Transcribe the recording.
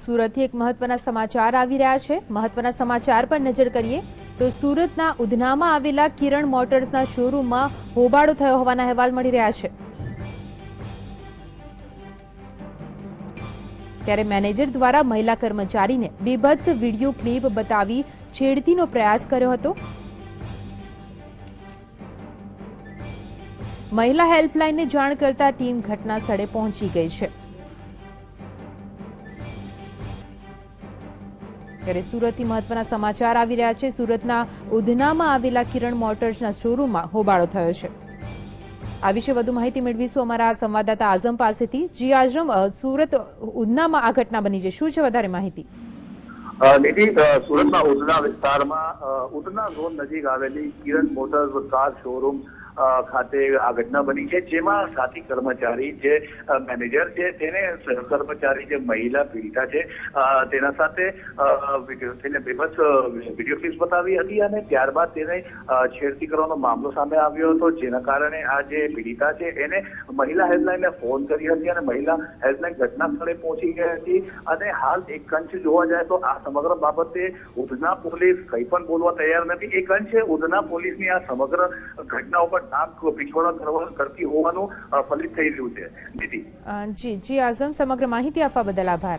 સુરતથી એક મહત્વના સમાચાર આવી રહ્યા છે. મહત્વના સમાચાર પર નજર કરીએ તો સુરતના ઉધનામાં આવેલા કિરણ મોટર્સના શોરૂમમાં હોબાળો થયો હોવાના અહેવાલ મળી રહ્યા છે. ત્યારે મેનેજર દ્વારા મહિલા કર્મચારીને બીભત્સ વીડિયો ક્લિપ બતાવી છેડતીનો પ્રયાસ કર્યો હતો. મહિલા હેલ્પલાઇનને જાણ કરતા ટીમ ઘટના સ્થળે પહોંચી ગઈ છે. ત્યારે સુરતથી મહત્વના સમાચાર આવી રહ્યા છે. સુરતના ઉધનામાં આવેલા કિરણ મોટર્સના શોરૂમમાં હોબાળો થયો છે. આ વિશે વધુ માહિતી મેળવીશું અમારા સંવાદદાતા આઝમ પાસેથી. જી આઝમ સુરત ઉધનામાં આ ઘટના બની છે. શું છે વધારે માહિતી? નિધિ અ, સુરતના ઉધના વિસ્તારમાં ઉધના ઝોન નજીક આવેલી કિરણ મોટર્સ કાર શોરૂમ ખાતે આ ઘટના બની છે, જેમાં સાથી કર્મચારી જે મેનેજર છે, તેને સહકર્મચારી જે મહિલા પીડિતા છે તેના સાથે તેને બેબસ વીડિયો ક્લિપ્સ બતાવી હતી અને ત્યારબાદ તેને છેડતી કરવાનો મામલો સામે આવ્યો હતો, જેના કારણે આ જે પીડિતા છે, એને મહિલા હેલ્પલાઇનને ફોન કરી હતી અને મહિલા હેલ્પલાઇન ઘટના સ્થળે પહોંચી ગઈ હતી અને હાલ એક અંશ જોવા જાય તો આ સમગ્ર બાબતે ઉધના પોલીસ કંઈ પણ બોલવા તૈયાર નથી. એક અંશે ઉધના પોલીસની આ સમગ્ર ઘટના ઉપર કરતી હોવાનું ફલિત છે. જી જી આઝમ સમગ્ર માહિતી આપવા બદલ આભાર.